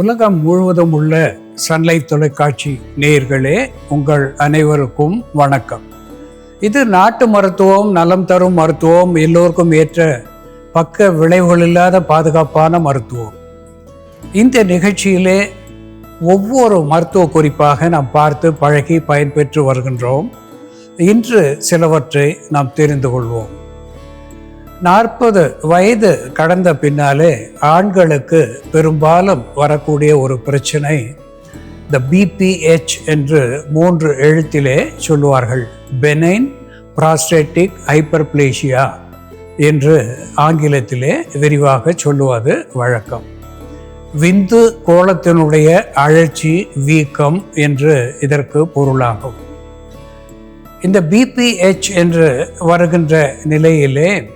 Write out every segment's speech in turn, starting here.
உலகம் முழுவதும் உள்ள சன்லைட் தொலைக்காட்சி நேயர்களே உங்கள் அனைவருக்கும் வணக்கம். இது நாட்டு மருத்துவம் நலம் தரும் மருத்துவம் எல்லோருக்கும் ஏற்ற பக்க விளைவுகள் இல்லாத பாதுகாப்பான மருத்துவம். இந்த நிகழ்ச்சியிலே ஒவ்வொரு மருத்துவ குறிப்பாக நாம் பார்த்து பழகி பயன்பெற்று வருகின்றோம். இன்று சிலவற்றை நாம் தெரிந்து கொள்வோம். நாற்பது வயது கடந்த பின்னாலே ஆண்களுக்கு பெரும்பாலும் வரக்கூடிய ஒரு பிரச்சனை இந்த பிபிஹெச் என்று மூன்று எழுத்திலே சொல்லுவார்கள். பெனைன் ப்ராஸ்டேட்டிக் ஹைப்பர்பிளேஷியா என்று ஆங்கிலத்திலே விரிவாக சொல்லுவது வழக்கம். விந்து கோலத்தினுடைய அழற்சி வீக்கம் என்று இதற்கு பொருளாகும். இந்த பிபிஹெச் என்று வருகின்ற நிலையிலே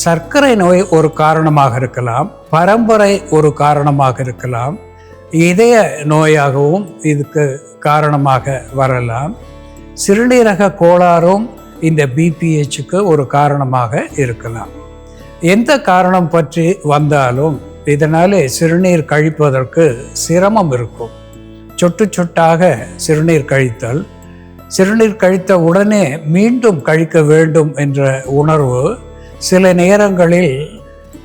சர்க்கரை நோய் ஒரு காரணமாக இருக்கலாம் பரம்பரை ஒரு காரணமாக இருக்கலாம் இதய நோயாகவும் இதுக்கு காரணமாக வரலாம். சிறுநீரக கோளாறும் இந்த பிபிஹெச்சுக்கு ஒரு காரணமாக இருக்கலாம். எந்த காரணம் பற்றி வந்தாலும் இதனாலே சிறுநீர் கழிப்பதற்கு சிரமம் இருக்கும். சொட்டு சொட்டாக சிறுநீர் கழித்தல் சிறுநீர் கழித்த உடனே மீண்டும் கழிக்க வேண்டும் என்ற உணர்வு சில நேரங்களில்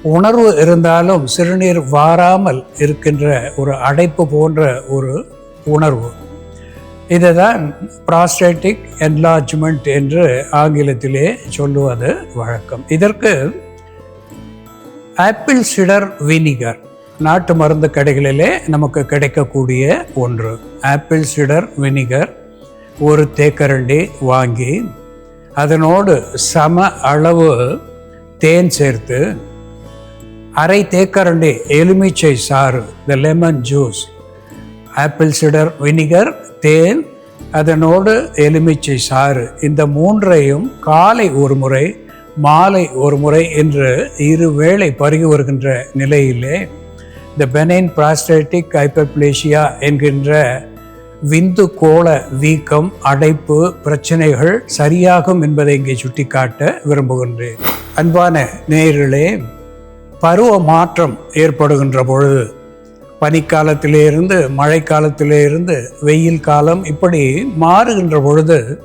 உணர்வு இருந்தாலும் சிறுநீர் வாராமல் இருக்கின்ற ஒரு அடைப்பு போன்ற ஒரு உணர்வு. இதுதான் ப்ராஸ்டேட்டிக் என்லார்ஜ்மெண்ட் என்று ஆங்கிலத்திலே சொல்லுவது வழக்கம். இதற்கு ஆப்பிள் சிடர் வினிகர் நாட்டு மருந்து கடைகளிலே நமக்கு கிடைக்கக்கூடிய ஒன்று. ஆப்பிள் சிடர் வினிகர் ஒரு தேக்கரண்டி வாங்கி அதனோடு சம அளவு தேன் சேர்த்து அரை தேக்கரண்டி எலுமிச்சை சாறு இந்த lemon juice apple cider vinegar தேன் அதனோடு எலுமிச்சை சாறு இந்த மூன்றையும் காலை ஒரு முறை மாலை ஒரு முறை என்று இரு வேளை பருகி வருகின்ற நிலையிலே இந்த பெனைன் பிராஸ்டேட்டிக் ஹைப்பர்பிளேஷியா என்கின்ற விந்து கோள வீக்கம் அடைப்பு பிரச்சனைகள் சரியாகும் என்பதை இங்கே சுட்டிக்காட்ட விரும்புகின்றேன். அன்பான நேயர்களே பருவ மாற்றம் ஏற்படுகின்ற பொழுது பனிக்காலத்திலேருந்து இருந்து வெயில் காலம் இப்படி மாறுகின்ற பொழுது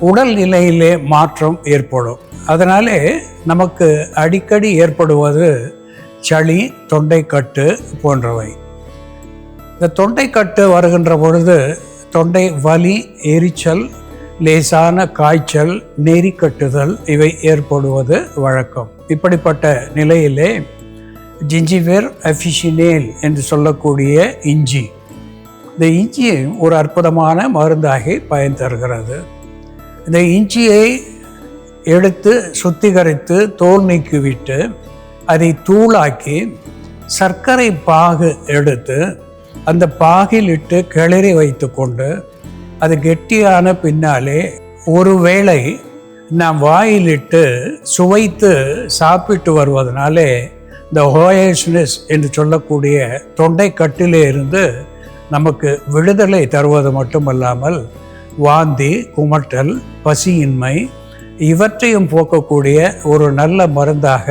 உடல் நிலையிலே மாற்றம் ஏற்படும். அதனாலே நமக்கு அடிக்கடி ஏற்படுவது சளி தொண்டைக்கட்டு போன்றவை. இந்த தொண்டைக்கட்டு வருகின்ற பொழுது தொண்டை வலி எரிச்சல் லேசான காய்ச்சல் நெறிக்கட்டுதல் இவை ஏற்படுவது வழக்கம். இப்படிப்பட்ட நிலையிலே ஜிஞ்சிவேர் அஃபிஷினேல் என்று சொல்லக்கூடிய இஞ்சி. இந்த இஞ்சி ஒரு அற்புதமான மருந்தாகி பயன் தருகிறது. இந்த இஞ்சியை எடுத்து சுத்திகரித்து தோல் நீக்கிவிட்டு அதை தூளாக்கி சர்க்கரை பாகு எடுத்து அந்த பாகில் இட்டு கிளறி வைத்து கொண்டு அது கெட்டியான பின்னாலே ஒருவேளை நாம் வாயிலிட்டு சுவைத்து சாப்பிட்டு வருவதனாலே இந்த ஹோயஸ்னஸ் என்று சொல்லக்கூடிய தொண்டை கட்டிலே இருந்து நமக்கு விடுதலை தருவது மட்டுமல்லாமல் வாந்தி குமட்டல் பசியின்மை இவற்றையும் போக்கக்கூடிய ஒரு நல்ல மருந்தாக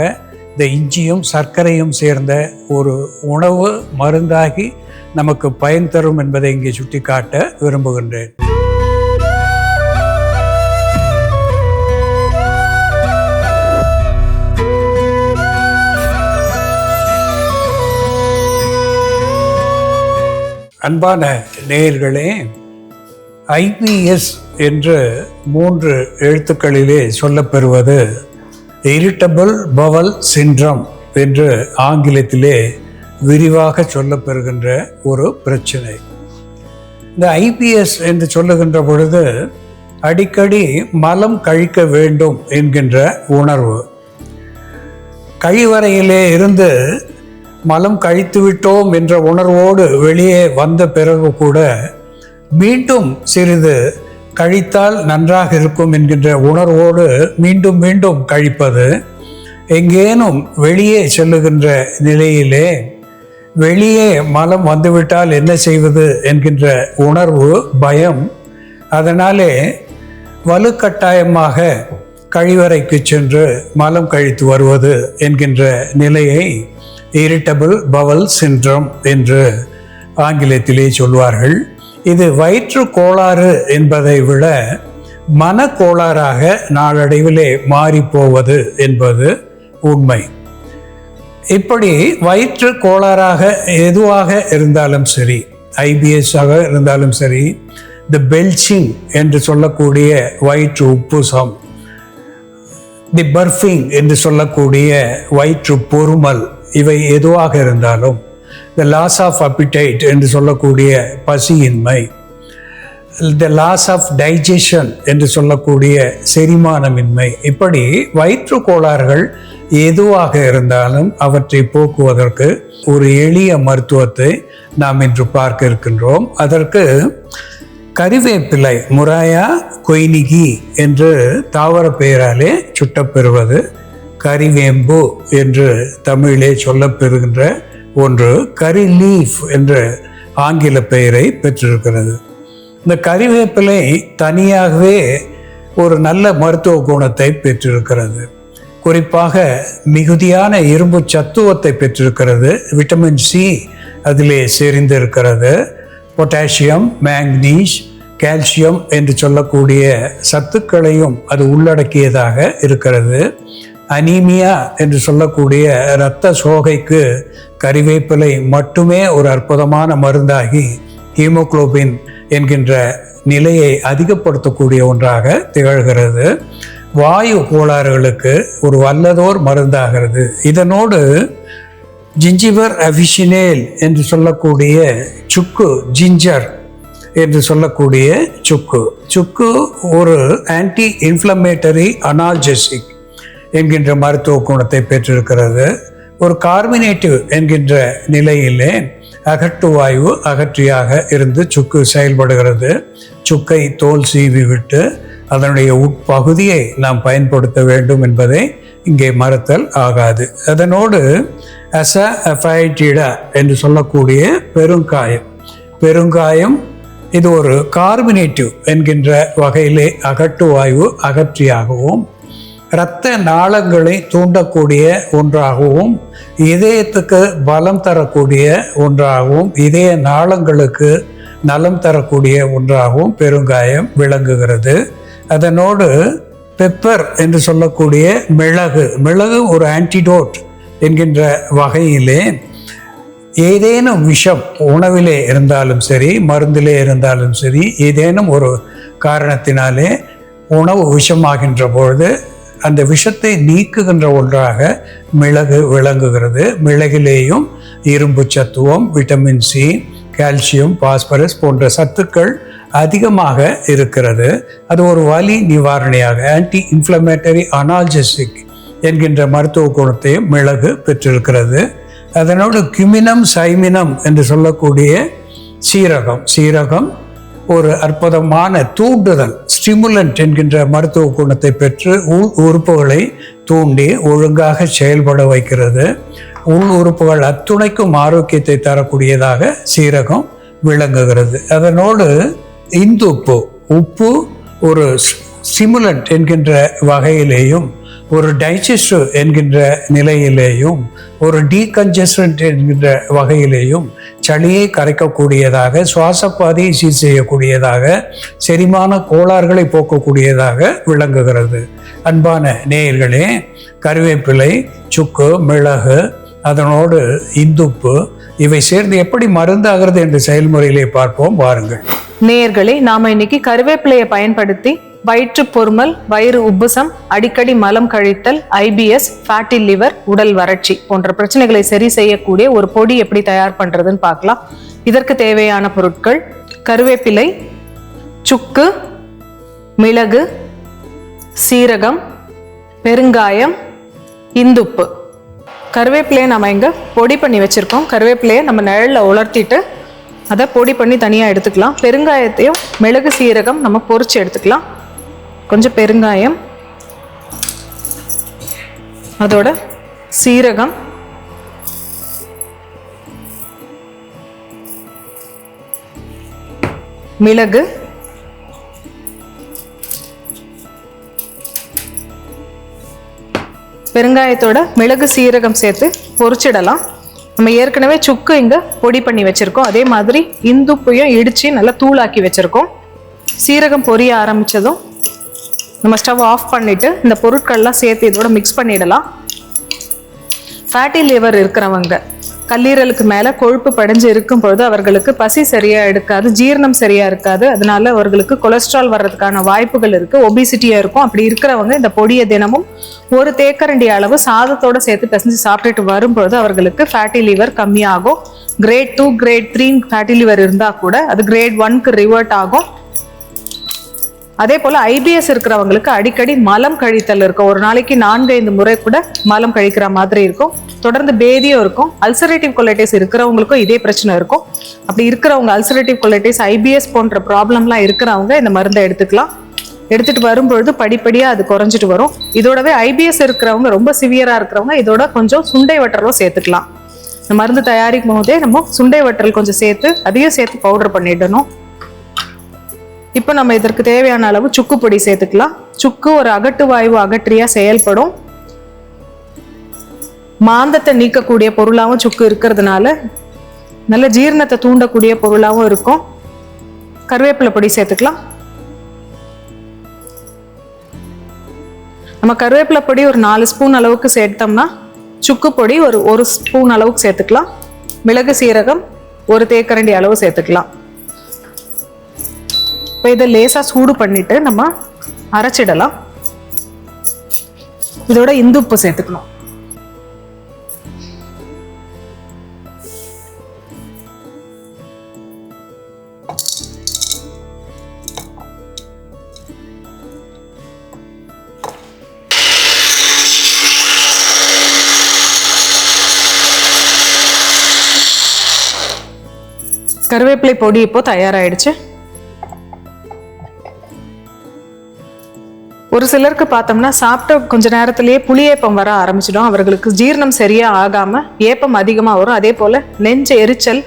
இந்த இஞ்சியும் சர்க்கரையும் சேர்ந்த ஒரு உணவு மருந்தாகி நமக்கு பயன் தரும் என்பதை இங்கே சுட்டிக்காட்ட விரும்புகின்றேன். அன்பான நேயர்களே ஐபிஎஸ் என்று மூன்று எழுத்துக்களிலே சொல்லப்பெறுவது இரிட்டபிள் பவல் சின்ட்ரம் என்று ஆங்கிலத்திலே விரிவாக சொல்லப்பெறுகின்ற ஒரு பிரச்சனை. இந்த ஐபிஎஸ் என்று சொல்லுகின்ற பொழுது அடிக்கடி மலம் கழிக்க வேண்டும் என்கின்ற உணர்வு. கழிவறையிலே இருந்து மலம் கழித்து விட்டோம் என்ற உணர்வோடு வெளியே வந்த பிறகு கூட மீண்டும் சிறிது கழித்தால் நன்றாக இருக்கும் என்கின்ற உணர்வோடு மீண்டும் மீண்டும் கழிப்பது எங்கேனும் வெளியே செல்லுகின்ற நிலையிலே வெளியே மலம் வந்துவிட்டால் என்ன செய்வது என்கின்ற உணர்வு பயம் அதனாலே வலுக்கட்டாயமாக கழிவறைக்கு சென்று மலம் கழித்து வருவது என்கின்ற நிலையை இரிட்டபிள் பவல் சின்ட்ரம் என்று ஆங்கிலத்திலே சொல்வார்கள். இது வயிற்று கோளாறு என்பதை விட மனக்கோளாறாக நாளடைவிலே மாறிப்போவது என்பது உண்மை. இப்படி வயிற்று கோளாறாக எதுவாக இருந்தாலும் சரி ஐபிஎஸ்ஸாக இருந்தாலும் சரி தி பெல்ச்சிங் என்று சொல்லக்கூடிய வயிற்று உப்புசம் தி பர்ஃபிங் என்று சொல்லக்கூடிய வயிற்று பொறுமல் இவை எதுவாக இருந்தாலும் த லாஸ் ஆஃப் அப்பிடைட் என்று சொல்லக்கூடிய பசியின்மை த லாஸ் ஆஃப் டைஜஷன் என்று சொல்லக்கூடிய செரிமானமின்மை இப்படி வயிற்று கோளாறுகள் எதுவாக இருந்தாலும் அவற்றை போக்குவதற்கு ஒரு எளிய மருத்துவத்தை நாம் இன்று பார்க்க இருக்கின்றோம். அதற்கு கறிவேப்பிலை முராயா கொய்னிகி என்று தாவர பெயராலே சுட்டப்பெறுவது கறிவேம்பு என்று தமிழிலே சொல்லப்பெறுகின்ற ஒன்று கரி லீஃப் என்ற ஆங்கில பெயரை பெற்றிருக்கிறது. இந்த கறிவேப்பிலை தனியாகவே ஒரு நல்ல மருத்துவ குணத்தை பெற்றிருக்கிறது. குறிப்பாக மிகுதியான இரும்பு சத்துவத்தை பெற்றிருக்கிறது. விட்டமின் சி அதிலே செறிந்திருக்கிறது பொட்டாசியம் மேங்னீஸ் கால்சியம் என்று சொல்லக்கூடிய சத்துக்களையும் அது உள்ளடக்கியதாக இருக்கிறது. அனீமியா என்று சொல்லக்கூடிய இரத்த சோகைக்கு கறிவேப்பிலை மட்டுமே ஒரு அற்புதமான மருந்தாகி ஹீமோகுளோபின் என்கின்ற நிலையை அதிகப்படுத்தக்கூடிய ஒன்றாக திகழ்கிறது. வாயு கோளாறுகளுக்கு ஒரு வல்லதோர் மருந்தாகிறது. இதனோடு ஜிஞ்சிவர் அபிஷினேல் என்று சொல்லக்கூடிய சுக்கு ஜிஞ்சர் என்று சொல்லக்கூடிய சுக்கு. சுக்கு ஒரு ஆன்டி இன்ஃப்ளமேட்டரி அனால்ஜெசிக் என்கின்ற மருத்துவ குணத்தை பெற்றிருக்கிறது. ஒரு கார்மினேட்டிவ் என்கின்ற நிலையிலே அகட்டு வாயு அகற்றியாக இருந்து சுக்கு செயல்படுகிறது. சுக்கை தோல் சீவி விட்டு அதனுடைய உட்பகுதியை நாம் பயன்படுத்த வேண்டும் என்பதை இங்கே மறுத்தல் ஆகாது. அதனோடு அச அஃபைட்டிடா என்று சொல்லக்கூடிய பெருங்காயம். பெருங்காயம் இது ஒரு கார்பினேட்டிவ் என்கின்ற வகையிலே அகட்டு வாயு அகற்றியாகவும் இரத்த நாளங்களை தூண்டக்கூடிய ஒன்றாகவும் இதயத்துக்கு பலம் தரக்கூடிய ஒன்றாகவும் இதய நாளங்களுக்கு நலம் தரக்கூடிய ஒன்றாகவும் பெருங்காயம் விளங்குகிறது. அதனோடு பெப்பர் என்று சொல்லக்கூடிய மிளகு மிளகு ஒரு ஆன்டிடோட் என்கின்ற வகையிலே ஏதேனும் விஷம் உணவிலே இருந்தாலும் சரி மருந்திலே இருந்தாலும் சரி ஏதேனும் ஒரு காரணத்தினாலே உணவு விஷமாகின்ற பொழுது அந்த விஷத்தை நீக்குகின்ற ஒன்றாக மிளகு விளங்குகிறது. மிளகிலேயும் இரும்பு சத்துவம் விட்டமின் சி கால்சியம் பாஸ்பரஸ் போன்ற சத்துக்கள் அதிகமாக இருக்கிறது. அது ஒரு வலி நிவாரணியாக ஆன்டி இன்ஃப்ளமேட்டரி அனால்ஜெசிக் என்கின்ற மருத்துவ குணத்தையும் மிளகு பெற்றிருக்கிறது. அதனோடு கிமினம் சைமினம் என்று சொல்லக்கூடிய சீரகம் சீரகம் ஒரு அற்புதமான தூண்டுதல் ஸ்டிமுலண்ட் என்கின்ற மருத்துவ குணத்தை பெற்று உள் உறுப்புகளை தூண்டி ஒழுங்காக செயல்பட வைக்கிறது. உள் உறுப்புகள் அத்துணைக்கும் ஆரோக்கியத்தை தரக்கூடியதாக சீரகம் விளங்குகிறது. அதனோடு இந்து உப்பு. உப்பு ஒரு சிமுலண்ட் என்கின்ற வகையிலேயும் ஒரு டைஜஸ்டிவ் என்கின்ற நிலையிலேயும் ஒரு டீகன்ஜஸ்டன்ட் என்கின்ற வகையிலேயும் சளியை கரைக்கக்கூடியதாக சுவாசப்பாதையை சீர் செய்யக்கூடியதாக செரிமான கோளாறுகளை போக்கக்கூடியதாக விளங்குகிறது. அன்பான நேயர்களே கருவேப்பிலை சுக்கு மிளகு அதனோடு இந்துப்பு இவை சேர்ந்து எப்படி மருந்தாகிறது என்ற செயல்முறையிலே பார்ப்போம். வாருங்கள். நேயர்களே நாம இன்னைக்கு கருவேப்பிலையை பயன்படுத்தி வயிற்று பொறுமல் வயிறு உப்புசம் அடிக்கடி மலம் கழித்தல் ஐபிஎஸ் ஃபேட்டி லிவர் உடல் வறட்சி போன்ற பிரச்சனைகளை சரி செய்யக்கூடிய ஒரு பொடி எப்படி தயார் பண்றதுன்னு பார்க்கலாம். இதற்கு தேவையான பொருட்கள் கருவேப்பிலை சுக்கு மிளகு சீரகம் பெருங்காயம் இந்துப்பு. கருவேப்பிலையை நம்ம இங்கே பொடி பண்ணி வச்சுருக்கோம். கருவேப்பிலையை நம்ம நிழலில் உலர்த்திட்டு அதை பொடி பண்ணி தனியாக எடுத்துக்கலாம். பெருங்காயத்தையும் மிளகு சீரகம் நம்ம பொறிச்சு எடுத்துக்கலாம். கொஞ்சம் பெருங்காயம். அதோட சீரகம். மிளகு. பெருங்காயத்தோட மிளகு சீரகம் சேர்த்து பொறிச்சிடலாம் நம்ம ஏற்கனவே சுக்கு இங்கே பொடி பண்ணி வச்சுருக்கோம். அதே மாதிரி இந்துப்பையும் இடித்து நல்லா தூளாக்கி வச்சுருக்கோம். சீரகம் பொரிய ஆரம்பித்ததும் நம்ம ஸ்டவ் ஆஃப் பண்ணிவிட்டு இந்த பொருட்கள்லாம் சேர்த்து இதோட மிக்ஸ் பண்ணிடலாம். ஃபேட்டி லிவர் இருக்கிறவங்க. கல்லீரலுக்கு மேலே கொழுப்பு படைஞ்சு இருக்கும் பொழுது அவர்களுக்கு பசி சரியாக எடுக்காது ஜீரணம் சரியாக இருக்காது. அதனால அவர்களுக்கு கொலஸ்ட்ரால் வர்றதுக்கான வாய்ப்புகள் இருக்கு. ஒபிசிட்டியாக இருக்கும். அப்படி இருக்கிறவங்க இந்த பொடியை தினமும் ஒரு தேக்கரண்டி அளவு சாதத்தோட சேர்த்து பிசைஞ்சு சாப்பிட்டுட்டு வரும்பொழுது அவர்களுக்கு ஃபேட்டி லிவர் கம்மியாகும். Grade two grade three fatty liver இருந்தால் கூட அது கிரேட் ஒன்க்கு ரிவர்ட் ஆகும். அதே போல ஐபிஎஸ் இருக்கிறவங்களுக்கு அடிக்கடி மலம் கழித்தல் இருக்கும். ஒரு நாளைக்கு நான்கு ஐந்து முறை கூட மலம் கழிக்கிற மாதிரி இருக்கும். தொடர்ந்து பேதியும் இருக்கும். அல்சரேட்டிவ் கொலைட்டிஸ் இருக்கிறவங்களுக்கும் இதே பிரச்சனை இருக்கும். அப்படி இருக்கிறவங்க அல்சரேட்டிவ் கொலைட்டிஸ் ஐபிஎஸ் போன்ற ப்ராப்ளம்லாம் இருக்கிறவங்க இந்த மருந்தை எடுத்துக்கலாம். எடுத்துட்டு வரும்பொழுது படிப்படியா அது குறைஞ்சிட்டு வரும். இதோடவே ஐபிஎஸ் இருக்கிறவங்க ரொம்ப சிவியரா இருக்கிறவங்க இதோட கொஞ்சம் சுண்டை வட்டரும் சேர்த்துக்கலாம். இந்த மருந்து தயாரிக்கும் போதே நம்ம சுண்டை வட்டல் கொஞ்சம் சேர்த்து அதையும் சேர்த்து பவுடர் பண்ணிடணும். இப்போ நம்ம இதற்கு தேவையான அளவு சுக்கு பொடி சேர்த்துக்கலாம். சுக்கு ஒரு அகட்டு வாயு அகற்றியாக செயல்படும். மாந்தத்தை நீக்கக்கூடிய பொருளாகவும் சுக்கு இருக்கிறதுனால நல்ல ஜீரணத்தை தூண்டக்கூடிய பொருளாகவும் இருக்கும். கருவேப்பிலை பொடி சேர்த்துக்கலாம். நம்ம கருவேப்பிலை பொடி ஒரு நாலு ஸ்பூன் அளவுக்கு சேர்த்தோம்னா சுக்கு பொடி ஒரு ஒரு ஸ்பூன் அளவுக்கு சேர்த்துக்கலாம். மிளகு சீரகம் ஒரு தேக்கரண்டி அளவு சேர்த்துக்கலாம். இப்போ இதை லேசாக சூடு பண்ணிட்டு நம்ம அரைச்சிடலாம். இதோட இந்து உப்பு சேர்த்துக்கணும். கருவேப்பிலை பொடி இப்போ தயாராயிடுச்சு. ஒரு சிலருக்கு பார்த்தோம்னா சாப்பிட்ட கொஞ்ச நேரத்திலேயே புளியேப்பம் வர ஆரம்பிச்சிடும். அவர்களுக்கு ஜீரணம் சரியா ஆகாம ஏப்பம் அதிகமாக வரும். அதே போல நெஞ்சு எரிச்சல்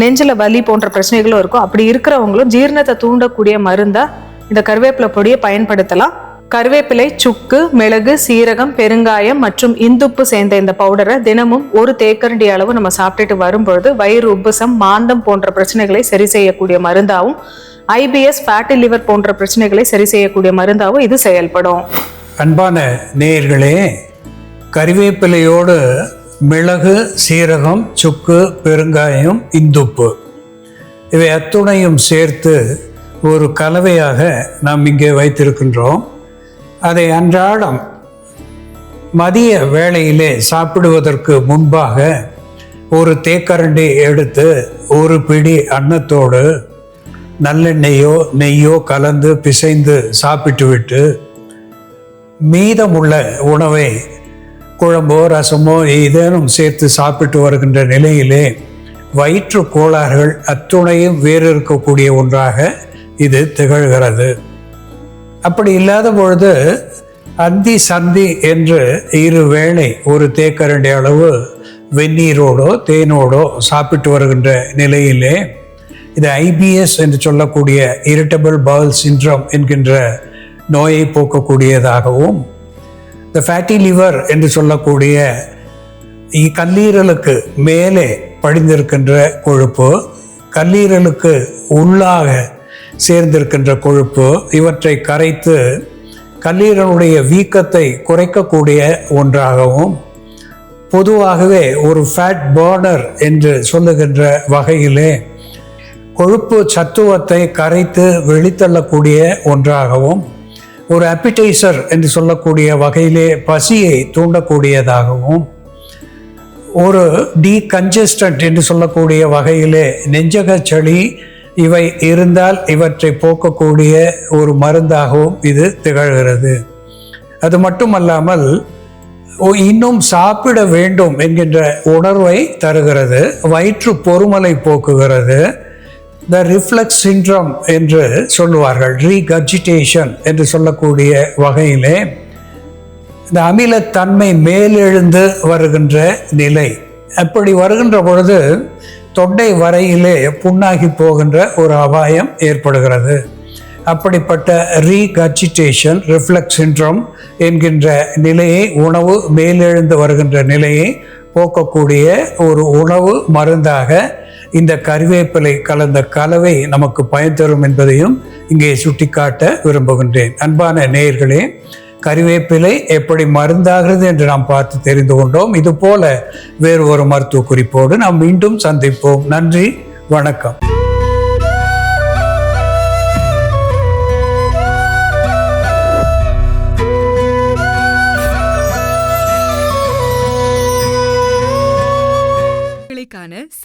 நெஞ்சில் வலி போன்ற பிரச்சனைகளும் இருக்கும். அப்படி இருக்கிறவங்களும் ஜீரணத்தை தூண்டக்கூடிய மருந்தா இந்த கருவேப்பிலை பொடியை பயன்படுத்தலாம். கருவேப்பிலை சுக்கு மிளகு சீரகம் பெருங்காயம் மற்றும் இந்துப்பு சேர்ந்த இந்த பவுடரை தினமும் ஒரு தேக்கரண்டி அளவு நம்ம சாப்பிட்டுட்டு வரும்பொழுது வயிறு உப்புசம் மாந்தம் போன்ற பிரச்சனைகளை சரி செய்யக்கூடிய மருந்தாகவும் ஐபிஎஸ் ஃபேட்டி லிவர் போன்ற பிரச்சனைகளை சரி செய்யக்கூடிய மருந்தாகவும் இது செயல்படும். அன்பான நேயர்களே கறிவேப்பிலையோடு மிளகு சீரகம் சுக்கு பெருங்காயம் இந்துப்பு. இவை அத்துணையும் சேர்த்து ஒரு கலவையாக நாம் இங்கே வைத்திருக்கின்றோம். அதை அன்றாடம் மதிய வேளையிலே சாப்பிடுவதற்கு முன்பாக ஒரு தேக்கரண்டி எடுத்து ஒரு பிடி அன்னத்தோடு நல்லெண்ணெயோ நெய்யோ கலந்து பிசைந்து சாப்பிட்டுவிட்டு மீதமுள்ள உணவை குழம்போ ரசமோ ஏதேனும் சேர்த்து சாப்பிட்டு வருகின்ற நிலையிலே வயிற்று கோளாறுகள் அத்துணையும் வேறு இருக்கக்கூடிய ஒன்றாக இது திகழ்கிறது. அப்படி இல்லாத பொழுது அந்தி சந்தி என்று இரு வேளை ஒரு தேக்கரண்டி அளவு வெந்நீரோடோ தேனோடோ சாப்பிட்டு வருகின்ற நிலையிலே இது ஐபிஎஸ் என்று சொல்லக்கூடிய இரிட்டபிள் பவுல் சின்ட்ரம் என்கின்ற நோயை போக்கக்கூடியதாகவும் இந்த ஃபேட்டி லிவர் என்று சொல்லக்கூடிய கல்லீரலுக்கு மேலே படிந்திருக்கின்ற கொழுப்பு கல்லீரலுக்கு உள்ளாக சேர்ந்திருக்கின்ற கொழுப்பு இவற்றை கரைத்து கல்லீரலுடைய வீக்கத்தை குறைக்கக்கூடிய ஒன்றாகவும் பொதுவாகவே ஒரு ஃபேட் பர்னர் என்று சொல்லுகின்ற வகையிலே கொழுப்பு சத்துவத்தை கரைத்து வெளித்தள்ளக்கூடிய ஒன்றாகவும் ஒரு அப்பிடைசர் என்று சொல்லக்கூடிய வகையிலே பசியை தூண்டக்கூடியதாகவும் ஒரு டீகன்ஜஸ்டன்ட் என்று சொல்லக்கூடிய வகையிலே நெஞ்சக சளி இவை இருந்தால் இவற்றை போக்கக்கூடிய ஒரு மருந்தாகவும் இது திகழ்கிறது. அது மட்டுமல்லாமல் இன்னும் சாப்பிட வேண்டும் என்கின்ற உணர்வை தருகிறது வயிற்று பொறுமலை போக்குகிறது த ரிஃப்ளெக்ஸ் சிண்ட்ரம் என்று சொல்லுவார்கள் ரீகர்ஜிடேஷன் என்று சொல்லக்கூடிய வகையிலே இந்த அமிலத்தன்மை மேலெழுந்து வருகின்ற நிலை. அப்படி வருகின்ற பொழுது தொண்டை வரையிலே புண்ணாகி போகின்ற ஒரு அபாயம் ஏற்படுகிறது. அப்படிப்பட்ட ரீகர்ஜிடேஷன் ரிஃப்ளெக்ஸ் சின்ட்ரம் என்கின்ற நிலையை உணவு மேலெழுந்து வருகின்ற நிலையை போக்கக்கூடிய ஒரு உணவு மருந்தாக இந்த கறிவேப்பிலை கலந்த கலவை நமக்கு பயன் தரும் என்பதையும் இங்கே சுட்டிக்காட்ட விரும்புகின்றேன். அன்பான நேயர்களே கறிவேப்பிலை எப்படி மருந்தாகிறது என்று நாம் பார்த்து தெரிந்து கொண்டோம். இது போல வேறு ஒரு மருத்துவ குறிப்போடு நாம் மீண்டும் சந்திப்போம். நன்றி வணக்கம்.